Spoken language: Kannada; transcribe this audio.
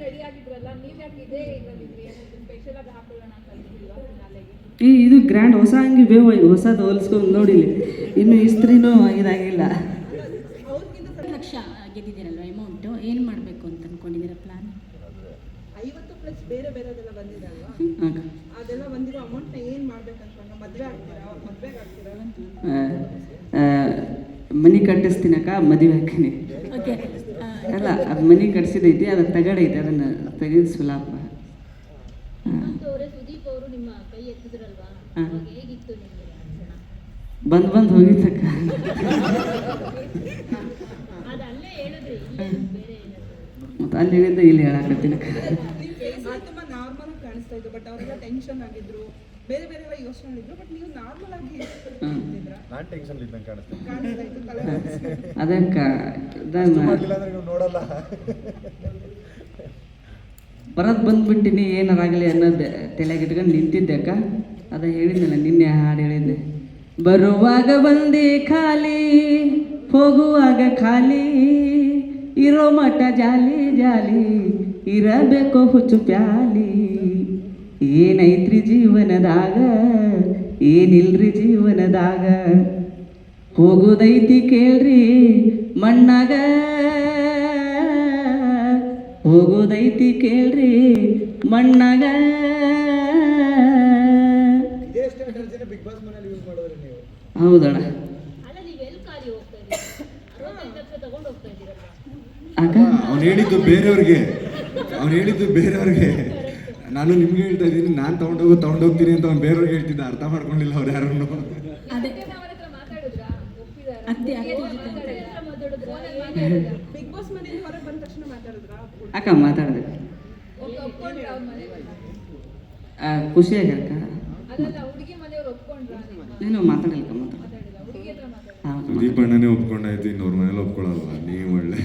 ರೆಡಿ ಆಗಿದ್ರಲ್ಲ ನೀವ್ ಯಾಕೆ ಇದೇ ಇದ್ರಲ್ಲಿದ್ರಿ ಏನಾದ್ರು ಸ್ಪೆಷಲ್ ಆಗಿ ಹಾಕೊಳ್ಳೋಣ ಅಂತ ಅನ್ಸಿಲ್ವಾ ಫಿನಾಲೆಗೆ ಏ ಇದು ಗ್ರ್ಯಾಂಡ್ ಹೊಸ ಅಂಗಿ ಬೇವ ಇದು ಹೊಸದು ಹೋಲಿಸ್ಕೊಂಡು ನೋಡಿಲಿ ಇನ್ನು ಇಸ್ತ್ರಿನೂ ಇದಾಗಿಲ್ಲ. ಲಕ್ಷ ಗೆದ್ದಿದ್ದೀರಲ್ವ ಅಮೌಂಟು ಏನು ಮಾಡಬೇಕು ಅಂತ ಅನ್ಕೊಂಡಿದ್ದೀರಾ ಪ್ಲಾನ್ ಐವತ್ತು ಪ್ಲಸ್ ಬೇರೆ ಬೇರೆದೆಲ್ಲ ಬಂದಿದೆ ಅಲ್ವಾ ಹಾಂ. ಅದೆಲ್ಲ ಬಂದಿರೋ ಅಮೌಂಟ್ನ ಏನು ಮಾಡ್ಬೇಕು ಅನ್ಕೊಂಡು ಮದುವೆ ಆಗ್ತೀರಾ? ಮದುವೆಗೆ ಆಗ್ತೀರಾ ಮನೆ ಕಟ್ಟಿಸ್ತೀನಕ್ಕ ಮದುವೆ ಹಾಕಿನಿ ಓಕೆ ಅಲ್ಲ ಅದು ಮನೆ ಕಟ್ಸಿದೈತಿ ಅದು ತಗಡೈತೆ ಅದನ್ನು ತೆಗೆದು ಸುಲಾಪ ಅವರೇ ಸುದೀಪ್ ಅವರು ನಿಮ್ಮ ಕೈ ಎತ್ತಿದ್ರಲ್ವಾ? ಹಾ. ಅವಾಗ ಹೇಗಿತ್ತು ನಿಮಗೆ ಕ್ಷಣ? ಬಂದು ಬಂದು ಹೋಗಿತ್ತಕ್ಕ ಅದು ಅಲ್ಲೇ ಹೇಳಿದ್ರಿ ಇಲ್ಲೇ ಬೇರೆ ಏನಾದ್ರು ಮತ್ತು ಬಟ್ ಹೇಳಿದ್ದ ಇಲ್ಲಿ ಹೇಳಕತ್ತೀನಕ್ಕ ಬೇರೆ ಬೇರೆ ಎಲ್ಲ ಯೋಚನೆ ಮಾಡಿದ್ರು ಬಟ್ ನೀವು ನಾರ್ಮಲ್ ಆಗಿ ನಾನು ಟೆನ್ಷನ್ ಇದ್ದಂಗೆ ಕಾಣಿಸ್ತಾ ಅದಕ್ಕೆ ನೋಡಲ್ಲ. ಬರೋದು ಬಂದ್ಬಿಟ್ಟಿನಿ ಏನಾರಾಗಲಿ ಅನ್ನೋದು ತಲೆಗೆ ಇಟ್ಕೊಂಡು ನಿಂತಿದ್ದೆ ಅಕ್ಕ. ಅದ ಹೇಳಿದ್ನಲ್ಲ ನಿನ್ನೆ ಹಾಡು ಹೇಳಿದ್ದೆ ಬರುವಾಗ ಬಂದೆ ಖಾಲಿ ಹೋಗುವಾಗ ಖಾಲಿ ಇರೋ ಮಠ ಜಾಲಿ ಜಾಲಿ ಇರಬೇಕು ಹುಚ್ಚು ಪ್ಯಾಲಿ. ಏನೈತ್ರಿ ಜೀವನದಾಗ ಏನಿಲ್ರಿ ಜೀವನದಾಗ? ಹೋಗೋದೈತಿ ಕೇಳ್ರಿ ಮಣ್ಣಾಗ. ಹೋಗೋದೈತಿ ಕೇಳ್ರಿ ಮಣ್ಣಾಗ. ಇದೇ ಸ್ಟ್ರಾಟಜಿನ ಬಿಗ್ ಬಾಸ್ ಮನೇಲಿ ಯೂಸ್ ಮಾಡೋದ್ರಿ ನೀವು? ಹೌದಣ್ಣ. ಅಕ್ಕ ಅವ್ನು ಹೇಳಿದ್ದು ಬೇರೆಯವ್ರಿಗೆ. ಅವ್ನು ಹೇಳಿದ್ದು ಬೇರೆಯವ್ರಿಗೆ. ನಾನು ನಿಮ್ಗೆ ಹೇಳ್ತಾ ಇದ್ದೀನಿ ನಾನು ತಗೊಂಡೋಗು ತಗೊಂಡೋಗ್ತೀನಿ ಅಂತ ಅವ್ನು ಬೇರೆಯವ್ರಿಗೆ ಹೇಳ್ತಿದ್ದ ಅರ್ಥ ಮಾಡ್ಕೊಂಡಿಲ್ಲ ಅವ್ರು ಯಾರು ಅದೇ. ಅತ್ತೆ ಅತ್ತೆ ಜೊತೆ ಮಾತಾಡಿದ್ರ? ಬಿಗ್ ಬಾಸ್ ಮನೆಯಿಂದ ಹೊರಗೆ ಬಂದ ತಕ್ಷಣ ಮಾತಾಡಿದ್ರಾ? ಅಕ್ಕ ಮಾತಾಡಿದೆ. ಖುಷಿಯಾಗಿ ಅಕ್ಕ. ಅಲ್ಲಲ್ಲ ಹುಡುಗಿ ಮನೆಯವ್ರು ಒಪ್ಕೊಂಡ್ರ ನೀನು ಮಾತಾಡಲಿಕ್ಕ ದೀಪಣ್ಣನೇ ಸುದೀಪ್ ಅಣ್ಣನೇ ಒಪ್ಕೊಂಡಾಯ್ತು ಇನ್ನೊವ್ರ ಮನೇಲಿ ಒಪ್ಕೊಳ್ಳಲ್ವಾ ನೀವು ಒಳ್ಳೆ.